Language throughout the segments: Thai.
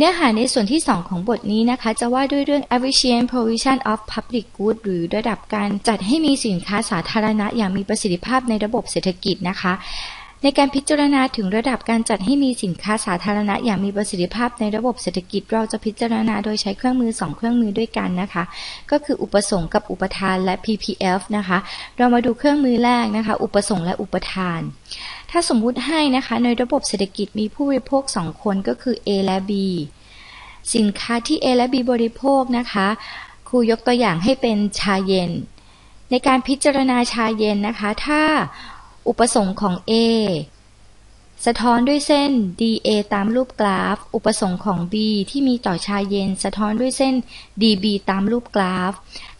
เนื้อหาในส่วนที่ 2 ของบทนี้นะคะ จะว่าด้วยเรื่อง efficient provision of public good หรือระดับการจัดให้มีสินค้าสาธารณะอย่างมีประสิทธิภาพในระบบเศรษฐกิจนะคะ ในการพิจารณาถึงระดับการจัดให้มีสินค้าสาธารณะอย่างมีประสิทธิภาพในระบบเศรษฐกิจเราจะพิจารณาโดยใช้เครื่องมือ 2 เครื่องมือด้วยกันนะคะ ก็คืออุปสงค์กับอุปทานและ PPF นะคะ เรามาดูเครื่องมือแรกนะคะ อุปสงค์และอุปทาน ถ้าสมมุติให้นะคะ ในระบบเศรษฐกิจมีผู้บริโภค 2 คนก็คือ A และ B สินค้าที่ A และ B บริโภคนะคะครูยกตัวอย่างให้เป็นชาเย็น ในการพิจารณาชาเย็นนะคะ ถ้า อุปสงค์ของ A สะท้อนด้วยเส้น DA ตามรูปกราฟ อุปสงค์ของ B ที่มีต่อชาเย็น สะท้อนด้วยเส้น DB ตามรูปกราฟ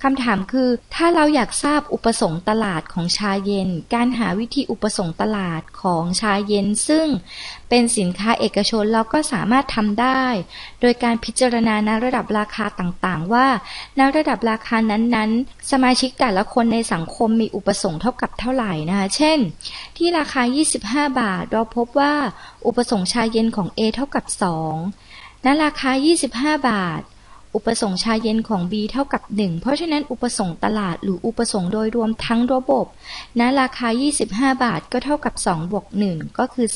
คำถามคือ ถ้าเราอยากทราบอุปสงค์ตลาดของชาเย็น การหาวิธีอุปสงค์ตลาดของชาเย็น ซึ่งเป็นสินค้าเอกชนเราก็สามารถทำได้ โดยการพิจารณาณระดับราคาต่างๆ ว่าณระดับราคานั้นๆ สมาชิกแต่ละคนในสังคมมีอุปสงค์เท่ากับเท่าไหร่นะคะ เช่น ที่ราคา 25 บาท เราพบว่าอุปสงค์ชาเย็นของ A เท่ากับ 2ณราคา 25 บาท อุปสงค์ชาเย็นของ B เท่ากับ 1 เพราะฉะนั้นอุปสงค์ตลาดหรืออุปสงค์โดยรวมทั้งระบบณราคา 25 บาทก็เท่ากับ 2 บวก 1 ก็คือ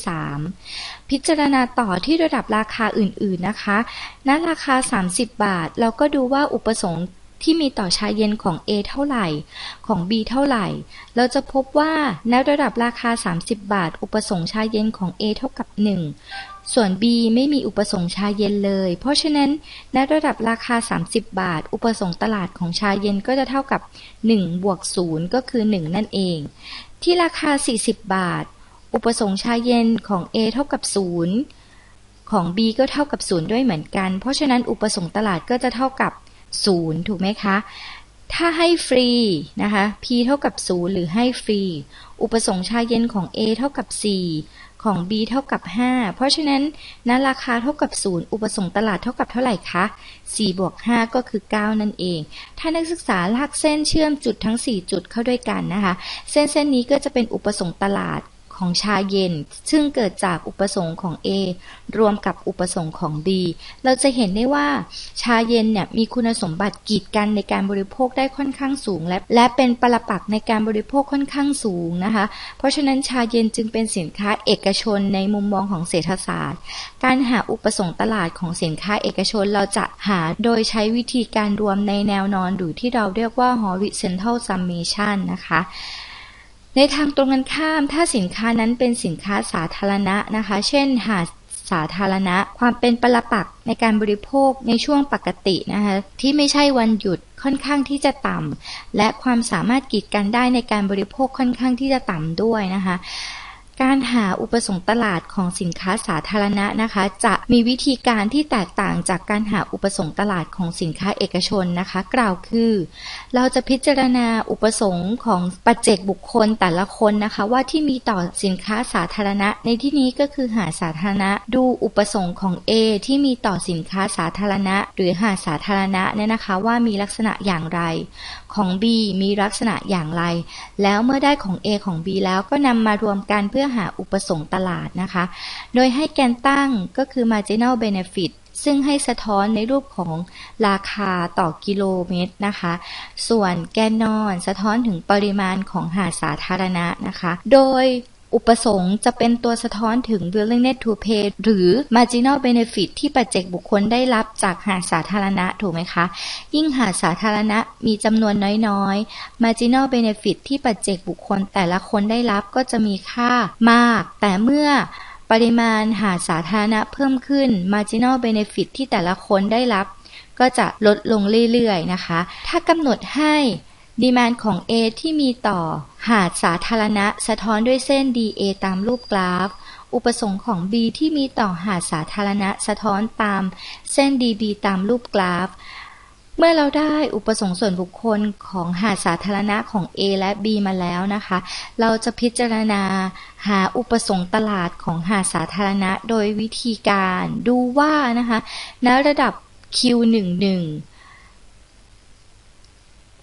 3 พิจารณาต่อที่ระดับราคาอื่นๆนะคะณราคา 30 บาท เราก็ดูว่าอุปสงค์ที่มีต่อชาเย็นของ A เท่าไหร่ ของ B เท่าไหร่ เราจะพบว่าณระดับราคา 30 บาท อุปสงค์ชาเย็นของ A เท่ากับ 1 ส่วน B ไม่มีอุปสงค์ชาเย็นเลย เพราะฉะนั้นณระดับราคา 30 บาท อุปสงค์ตลาดของชาเย็นก็จะเท่ากับ 1 บวก 0 ก็คือ 1 นั่นเอง ที่ราคา 40 บาท อุปสงค์ชาเย็นของ A เท่ากับ 0 ของ B ก็เท่ากับ 0 ด้วยเหมือนกัน เพราะฉะนั้นอุปสงค์ตลาดก็จะเท่ากับศูนย์ถูกไหมคะ ถ้าให้ฟรีนะคะ p เท่ากับ 0 หรือให้ฟรี อุปสงค์ชาเย็นของ a เท่ากับ 4 ของ b เท่ากับ 5 เพราะฉะนั้นณราคาเท่ากับ 0 อุปสงค์ตลาดเท่ากับเท่าไหร่คะ 4 บวก 5 ก็คือ 9 นั่นเอง ถ้านักศึกษาลากเส้นเชื่อมจุดทั้ง 4 จุดเข้าด้วยกันนะคะ เส้นเส้นนี้ก็จะเป็นอุปสงค์ตลาด ของชาเย็น ซึ่งเกิดจากอุปสงค์ของ A รวมกับอุปสงค์ของ B เราจะเห็นได้ว่าชาเย็นเนี่ยมีคุณสมบัติกีดกันในการบริโภคได้ค่อนข้างสูง และและเป็นปรปักษ์ในการบริโภคค่อนข้างสูงนะคะ เพราะฉะนั้นชาเย็นจึงเป็นสินค้าเอกชนในมุมมองของเศรษฐศาสตร์ การหาอุปสงค์ตลาดของสินค้าเอกชนเราจะหาโดยใช้วิธีการรวมในแนวนอนหรือที่เราเรียกว่า horizontal summation นะคะ ในทางตรงกันข้าม ถ้าสินค้านั้นเป็นสินค้าสาธารณะนะคะ เช่น หาสาธารณะ ความเป็นปรปักษ์ในการบริโภคในช่วงปกตินะคะที่ไม่ใช่วันหยุดค่อนข้างที่จะต่ำและความสามารถกีดกันได้ในการบริโภคค่อนข้างที่จะต่ำด้วยนะคะ การหาอุปสงค์ตลาดของสินค้าสาธารณะนะคะ จะมีวิธีการที่แตกต่างจากการหาอุปสงค์ตลาดของสินค้าเอกชนนะคะ กล่าวคือ เราจะพิจารณาอุปสงค์ของปัจเจกบุคคลแต่ละคนนะคะ ว่าที่มีต่อสินค้าสาธารณะ ในที่นี้ก็คือหาสาธารณะ ดูอุปสงค์ของ A ที่มีต่อสินค้าสาธารณะ หรือหาสาธารณะเนี่ยนะคะ ว่ามีลักษณะอย่างไรของ B มีลักษณะอย่างไร แล้วเมื่อได้ของ A ของ B แล้วก็นำมารวมกันเพื่อหาอุปสงค์ตลาดนะคะ โดยให้แกนตั้งก็คือ marginal benefit ซึ่งให้สะท้อนในรูปของราคาต่อกิโลเมตรนะคะ ส่วนแกนนอนสะท้อนถึงปริมาณของหาสาธารณะนะคะ โดย อุปสงค์จะเป็นตัวสะท้อนถึง willingness to pay หรือ marginal benefit ที่ปัจเจกบุคคลได้รับจากหาสาธารณะถูกไหมคะ ยิ่งหาสาธารณะมีจำนวนน้อยๆ marginal benefit ที่ปัจเจกบุคคลแต่ละคนได้รับก็จะมีค่ามาก แต่เมื่อปริมาณหาสาธารณะเพิ่มขึ้น marginal benefit ที่แต่ละคนได้รับ ก็จะลดลงเรื่อยๆนะคะ ถ้ากำหนดให้ ดีมานของ A ที่มีต่อ หาดสาธารณะสะท้อนด้วยเส้น DA ตามรูปกราฟ อุปสงค์ของ B ที่มีต่อหาดสาธารณะสะท้อนตาม เส้น DB ตามรูปกราฟ เมื่อเราได้อุปสงค์ส่วนบุคคลของหาดสาธารณะของ A และ B มาแล้วนะคะ เราจะพิจารณาหาอุปสงค์ตลาดของหาดสาธารณะ โดยวิธีการดูว่านะคะณระดับ Q11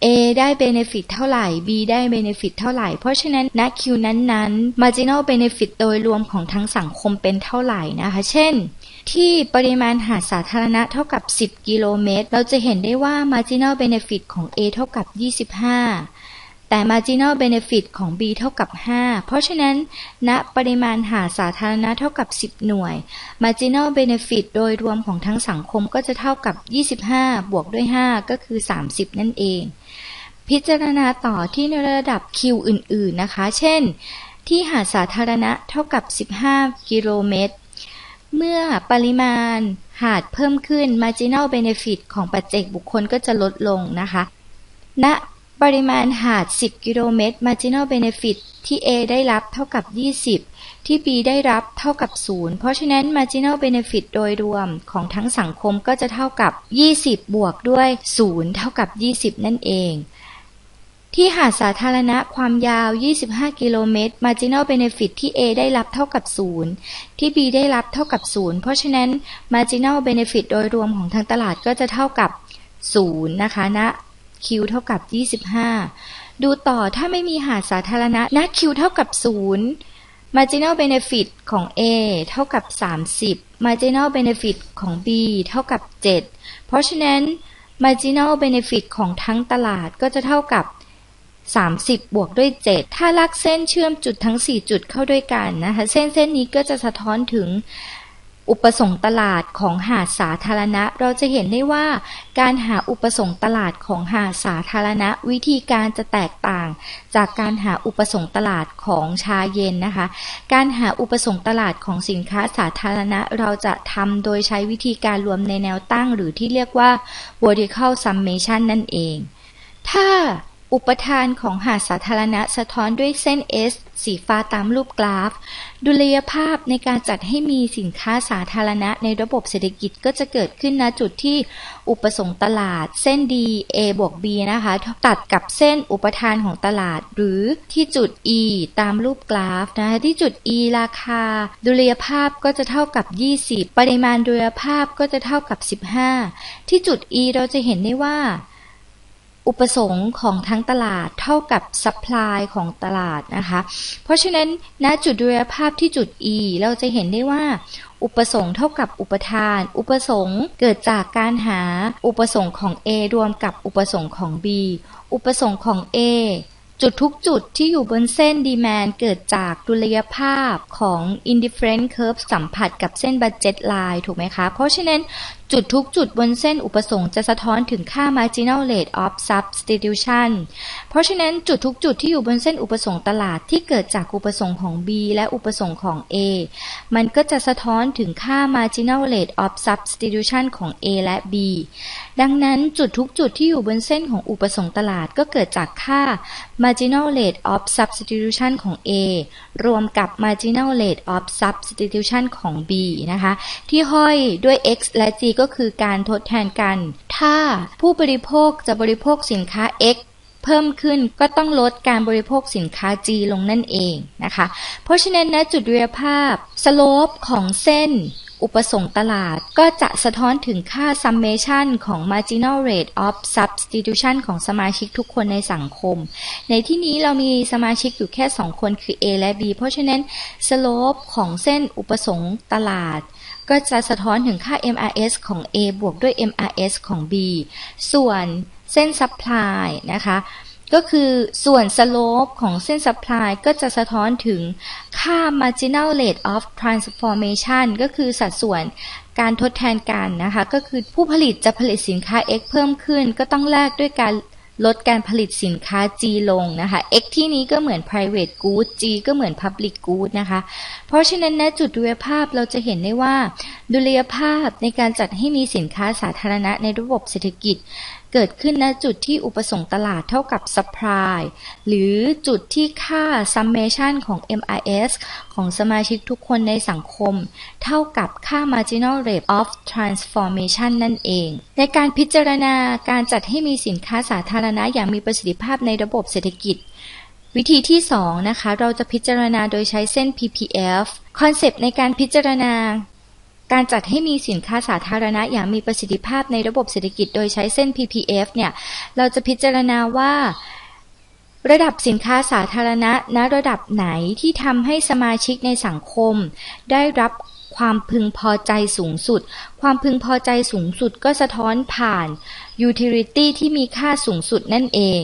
A ได้ benefit เท่าไหร่ B ได้ benefit เท่าไหร่ เพราะฉะนั้นณ Q นั้นๆ marginal benefit โดยรวมของทั้งสังคมเป็นเท่าไหร่นะคะ เช่น ที่ปริมาณหาดสาธารณะเท่ากับ 10 กิโลเมตร เราจะเห็นได้ว่า marginal benefit ของ A เท่ากับ 25 แต่ marginal benefit ของ B เท่ากับ 5 เพราะฉะนั้นณปริมาณหาสาธารณะเท่ากับ 10 หน่วย marginal benefit โดยรวมของทั้งสังคมก็จะเท่ากับ 25 บวกด้วย 5 ก็คือ 30 นั่นเอง พิจารณาต่อที่ในระดับ Q อื่น ๆนะคะ เช่น ที่หาดสาธารณะเท่ากับ 15 กิโลเมตร เมื่อปริมาณหาดเพิ่มขึ้น marginal benefit ของปัจเจกบุคคลก็จะลดลงนะคะณปริมาณหาด 10 กิโลเมตร marginal benefit ที่ A ได้รับเท่ากับ 20 ที่ B ได้รับเท่ากับ 0 เพราะฉะนั้น marginal benefit โดยรวมของทั้งสังคมก็จะเท่ากับ 20 บวกด้วย 0 เท่ากับ 20 นั่นเอง ที่หาดสาธารณะความยาว 25 กิโลเมตร marginal benefit ที่ A ได้รับเท่ากับ 0 ที่ B ได้รับเท่ากับ 0 เพราะฉะนั้น marginal benefit โดยรวมของทางตลาดก็จะเท่ากับ 0 นะคะณ Q เท่ากับ 25 ดูต่อถ้าไม่มีหาดสาธารณะณ Q เท่ากับ 0 marginal benefit ของ A เท่ากับ 30 marginal benefit ของ B เท่ากับ 7 เพราะฉะนั้น marginal benefit ของทั้งตลาดก็จะเท่ากับ 30 บวกด้วย 7 ถ้าลักเส้นเชื่อมจุดทั้ง 4 จุดเข้าด้วยกันนะคะเส้นเส้นนี้ก็จะสะท้อนถึงอุปสงค์ตลาดของหาดสาธารณะ เราจะเห็นได้ว่าการหาอุปสงค์ตลาดของหาดสาธารณะ วิธีการจะแตกต่าง จากการหาอุปสงค์ตลาดของชาเย็นนะคะ การหาอุปสงค์ตลาดของสินค้าสาธารณะ เราจะทำโดยใช้วิธีการรวมในแนวตั้ง หรือที่เรียกว่า vertical summation นั่นเอง ถ้า อุปทานของหาดสาธารณะสะท้อนด้วยเส้น S สีฟ้าตามรูปกราฟ ดุลยภาพในการจัดให้มีสินค้าสาธารณะในระบบเศรษฐกิจก็จะเกิดขึ้นณจุดที่อุปสงค์ตลาด เส้น D A บวก B นะคะ ตัดกับเส้นอุปทานของตลาด หรือที่จุด E ตามรูปกราฟนะคะที่จุด E ราคา ดุลยภาพก็จะเท่ากับ 20 ปริมาณดุลยภาพก็จะเท่ากับ 15 ที่จุด E เราจะเห็นได้ว่า อุปสงค์ของทั้งตลาดเท่ากับซัพพลายของตลาดนะคะ เพราะฉะนั้นณจุดดุลยภาพที่จุด E เราจะเห็นได้ว่า อุปสงค์เท่ากับอุปทาน อุปสงค์เกิดจากการหาอุปสงค์ของ A รวมกับอุปสงค์ของ B อุปสงค์ของ A จุดทุกจุดที่อยู่บนเส้นดีแมนเกิดจากดุลยภาพของ indifferent curve สัมผัสกับเส้น budget line ถูกไหมคะ เพราะฉะนั้น จุดทุกจุดบนเส้นอุปสงค์จะสะท้อนถึงค่า marginal rate of substitution เพราะฉะนั้นจุดทุกจุดที่อยู่บนเส้นอุปสงค์ตลาดที่เกิดจากอุปสงค์ของ B และอุปสงค์ของ A มันก็จะสะท้อนถึงค่า marginal rate of substitution ของ A และ B ดังนั้นจุดทุกจุดที่อยู่บนเส้นของอุปสงค์ตลาดก็เกิดจากค่า marginal rate of substitution ของ A รวมกับ marginal rate of substitution ของ B นะคะ ที่ห้อยด้วย x และ g ก็ก็คือการทดแทนกัน ถ้าผู้บริโภคจะบริโภคสินค้า X เพิ่มขึ้นก็ต้องลดการบริโภคสินค้า G ลงนั่นเองนะคะ เพราะฉะนั้นณจุดดุลยภาพสโลปของเส้น อุปสงค์ตลาดก็จะสะท้อนถึงค่า summation ของ marginal rate of substitution ของสมาชิกทุกคนในสังคม ในที่นี้เรามีสมาชิกอยู่แค่ 2 คนคือ A และ B เพราะฉะนั้น slope ของเส้นอุปสงค์ตลาด ก็จะสะท้อนถึงค่า MRS ของ A บวกด้วย MRS ของ B ส่วนเส้น supply นะคะ ก็คือส่วน slope ของเส้น supply ก็จะสะท้อนถึงค่า marginal rate of transformation ก็คือสัดส่วนการทดแทนกันนะคะ ก็คือผู้ผลิตจะผลิตสินค้า X เพิ่มขึ้น ก็ต้องแลกด้วยการ ลดการผลิตสินค้า G ลงนะคะ X ที่นี้ก็เหมือน private good G ก็เหมือน public good นะคะ เพราะฉะนั้นณจุดดุลยภาพเราจะเห็นได้ว่า ดุลยภาพในการจัดให้มีสินค้าสาธารณะในระบบเศรษฐกิจ เกิดขึ้นณจุดที่อุปสงค์ตลาดเท่ากับ supply หรือจุดที่ค่า summation ของ MIS ของสมาชิกทุกคนในสังคม เท่ากับค่า marginal rate of transformation นั่นเอง ในการพิจารณาการจัดให้มีสินค้าสาธารณะอย่างมีประสิทธิภาพในระบบเศรษฐกิจ วิธีที่ 2 นะคะ เราจะพิจารณาโดยใช้เส้น PPF คอนเซปต์ในการพิจารณา การจัดให้มีสินค้าสาธารณะอย่างมีประสิทธิภาพในระบบเศรษฐกิจโดยใช้เส้น PPF เนี่ย เราจะพิจารณาว่าระดับสินค้าสาธารณะณระดับไหนที่ทำให้สมาชิกในสังคม ได้รับความพึงพอใจสูงสุด ความพึงพอใจสูงสุดก็สะท้อนผ่าน utility ที่มีค่าสูงสุดนั่นเอง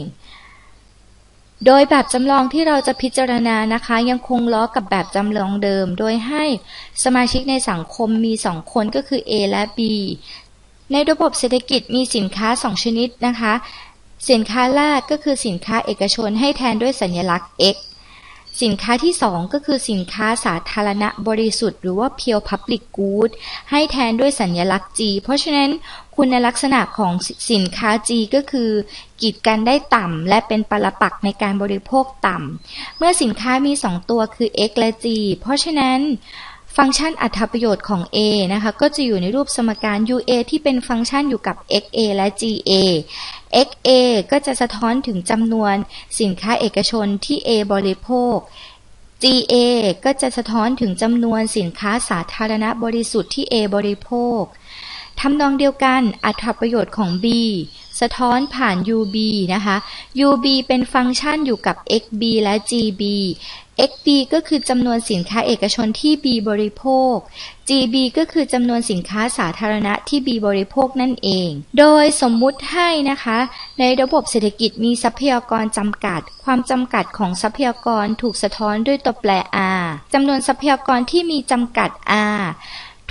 โดยแบบจำลองที่เราจะพิจารณานะคะ ยังคงล้อกับแบบจำลองเดิม โดยให้สมาชิกในสังคมมีสองคนก็คือ A และ B ในระบบเศรษฐกิจมีสินค้า 2 ชนิดนะคะ สินค้าแรกก็คือสินค้าเอกชนให้แทนด้วยสัญลักษณ์ X สินค้าที่ 2 ก็คือสินค้าสาธารณะบริสุทธิ์หรือว่า pure public good ให้แทนด้วยสัญลักษณ์ G เพราะฉะนั้นคุณลักษณะของสินค้า G ก็คือกีดกันได้ต่ำและเป็นปรปักในการบริโภคต่ำเมื่อสินค้ามี 2 ตัวคือ X และ G เพราะฉะนั้น ฟังก์ชันอัตประโยชน์ของ A นะคะก็จะอยู่ในรูปสมการ UA ที่เป็นฟังก์ชันอยู่กับ XA และ GA XA ก็จะสะท้อนถึงจำนวนสินค้าเอกชนที่ A บริโภค GA ก็จะสะท้อนถึงจำนวนสินค้าสาธารณะบริสุทธิ์ที่ A บริโภคทำนองเดียวกันอัตราประโยชน์ของ B สะท้อนผ่าน UB นะคะ UB เป็นฟังก์ชันอยู่กับ XB และ GB XB ก็คือจำนวนสินค้าเอกชนที่ B บริโภค GB ก็คือจำนวนสินค้าสาธารณะที่ B บริโภคนั่นเอง โดยสมมุติให้นะคะ ในระบบเศรษฐกิจมีทรัพยากรจำกัด ความจำกัดของทรัพยากรถูกสะท้อนด้วยตัวแปร R จำนวนทรัพยากรที่มีจำกัด R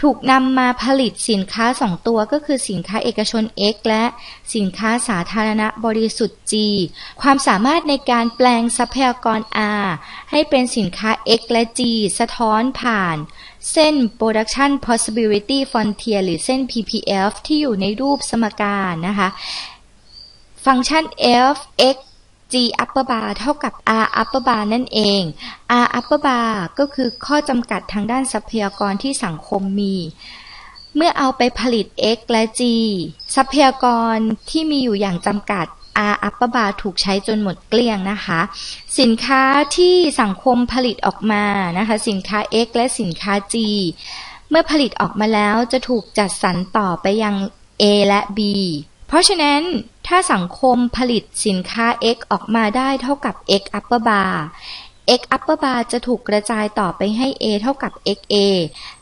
ถูกนำมาผลิตสินค้าสองตัวก็คือสินค้าเอกชน X และสินค้าสาธารณะบริสุทธิ์ G ความสามารถในการแปลงทรัพยากร R ให้เป็นสินค้า X และ G สะท้อนผ่าน เส้น Production Possibility Frontier หรือเส้น PPF ที่อยู่ในรูปสมการนะคะ ฟังก์ชัน f x g upper bar เท่ากับ r upper bar นั่นเอง r upper bar ก็คือข้อจำกัดทางด้านทรัพยากรที่สังคมมี เมื่อเอาไปผลิต x และ g ทรัพยากรที่มีอยู่อย่างจำกัด R upper bar ถูกใช้จนหมดเกลี้ยงนะคะ สินค้าที่สังคมผลิตออกมานะคะ สินค้า X และสินค้า G เมื่อผลิตออกมาแล้วจะถูกจัดสรรต่อไปยัง A และ B เพราะฉะนั้น ถ้าสังคมผลิตสินค้า X ออกมาได้เท่ากับ X upper bar x upper bar จะถูกกระจายต่อไปให้ a เท่ากับ xa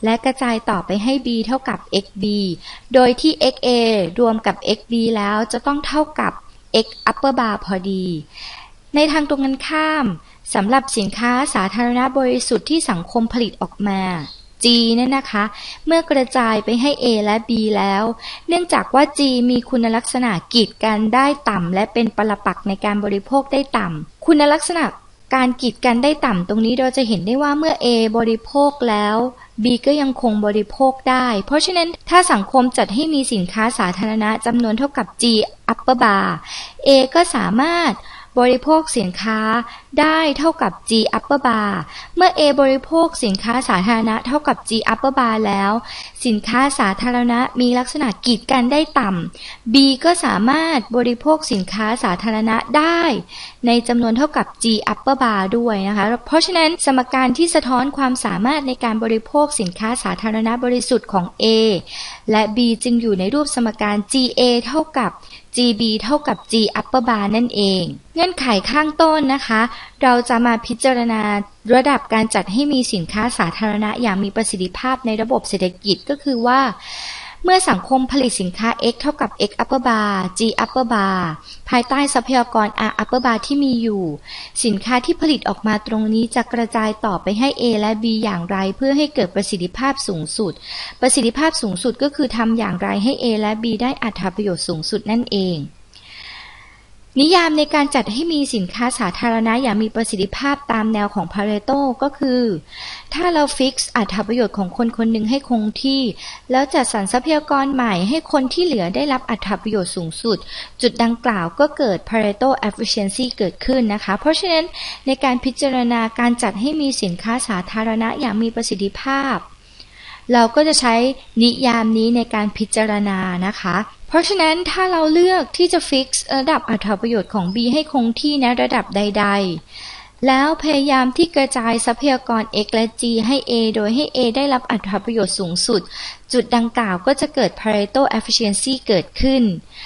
และกระจายต่อไปให้ b เท่ากับ xb โดยที่ xa รวมกับ xb แล้วจะต้องเท่ากับ x upper bar พอดี ในทางตรงกันข้ามสำหรับสินค้าสาธารณบริสุทธิ์ที่สังคมผลิตออกมา G เนี่ยนะคะ เมื่อกระจายไปให้ A และ B แล้ว เนื่องจากว่า G มีคุณลักษณะกีดกันได้ต่ำและเป็นปรปักในการบริโภคได้ต่ำคุณลักษณะการกีดกันได้ต่ำตรงนี้เราจะเห็นได้ว่าเมื่อ A บริโภคแล้ว B ก็ยังคงบริโภคได้ เพราะฉะนั้นถ้าสังคมจัดให้มีสินค้าสาธารณะจำนวนเท่ากับ G upper bar A ก็สามารถ บริโภคสินค้าได้เท่ากับ G upper bar เมื่อ A บริโภคสินค้าสาธารณะเท่ากับ G upper bar แล้ว สินค้าสาธารณะมีลักษณะกีดกันได้ต่ำ B ก็สามารถบริโภคสินค้าสาธารณะได้ ในจำนวนเท่ากับ G upper bar ด้วยนะคะ เพราะฉะนั้นสมการที่สะท้อนความสามารถในการบริโภคสินค้าสาธารณะบริสุทธิ์ของ A และ B จึงอยู่ในรูปสมการ GA เท่ากับ GB เท่ากับ G upper bar นั่นเอง เงื่อนไขข้างต้นนะคะ เราจะมาพิจารณาระดับการจัดให้มีสินค้าสาธารณะอย่างมีประสิทธิภาพในระบบเศรษฐกิจก็คือว่า เมื่อสังคมผลิตสินค้า X เท่ากับ X upper bar G upper bar ภายใต้ทรัพยากร R upper bar ที่มีอยู่ สินค้าที่ผลิตออกมาตรงนี้จะกระจายต่อไปให้ A และ B อย่างไรเพื่อให้เกิดประสิทธิภาพสูงสุด ประสิทธิภาพสูงสุดก็คือทำอย่างไรให้ A และ B ได้อัตราประโยชน์สูงสุดนั่นเอง นิยามในการจัดให้มีสินค้าสาธารณะอย่างมีประสิทธิภาพตามแนวของพาเรโตก็คือ ถ้าเราฟิกซ์อัตราประโยชน์ของคนคนหนึ่งให้คงที่ แล้วจัดสรรทรัพยากรใหม่ให้คนที่เหลือได้รับอัตราประโยชน์สูงสุด จุดดังกล่าวก็เกิด Pareto efficiency เกิดขึ้นนะคะ เพราะฉะนั้นในการพิจารณาการจัดให้มีสินค้าสาธารณะอย่างมีประสิทธิภาพ เราก็จะใช้นิยามนี้ในการพิจารณานะคะ ราะฉะนั้นถ้าเราเลือกที่จะฟิกซ์ระดับอัตราประโยชน์ของ B ให้คงที่ในระดับใด ๆ แล้วพยายามที่กระจายทรัพยากร x และ g ให้ a โดยให้ a ได้รับอัตราประโยชน์สูงสุด จุดดังกล่าวก็จะเกิด Pareto efficiency เกิดขึ้น